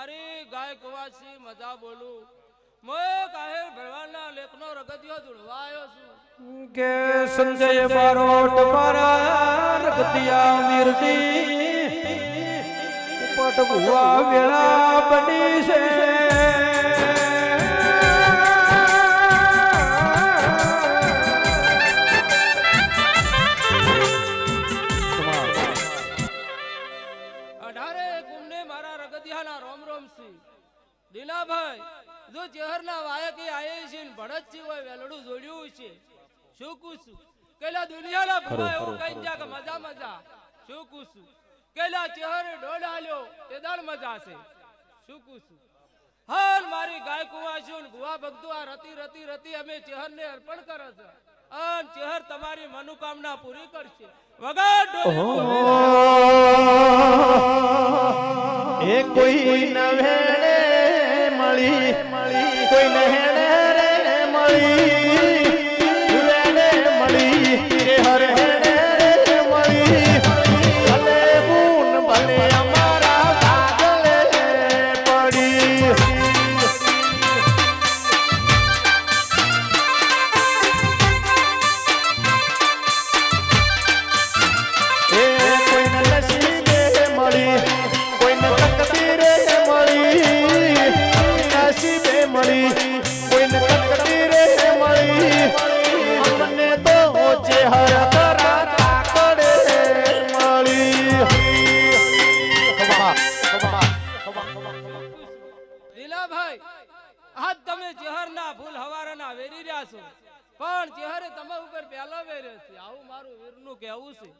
મારી ગાય કવાસી મજા બોલું. મોય કાહે ભરવાના લેખનો રગદિયો ધૂળવા છું. કે સંજય બારોટ મારા રગતિયા વીરડી પટ ભુવા વેળા બની છે. અઢારે કુંડે મારા રગદિયાના રોમ રોમ સી દીનાભાઈ જો ચહેરના વાયકે આયે છે ને ભડતજી હોય વેલડું જોડ્યું છે. શું કુશું કેલા દુનિયાના ભવા એવું કઈ જા કે મજા મજા. શું કુશું કેલા ચહેરે ડોળ તે દળ મજા છે. શું કુશું હાલ મારી ગાય કુવા છું ગુવા ભક્તો આ રતી રતી રતી અમે ચહેરને અર્પણ કરે છે. અન ચહેર તમારી મનોકામના પૂરી કરશે. વગર ડોલે એ કોઈ નવેડે મળી. મળી. લીલાભાઈ આજ તમે ચેહરના ફૂલ હવારના વેરી રહ્યા છો. પણ ચેહરે તમારા ઉપર પહેલો વેર્યો છે. આવું મારું વીરનું કહેવું છે.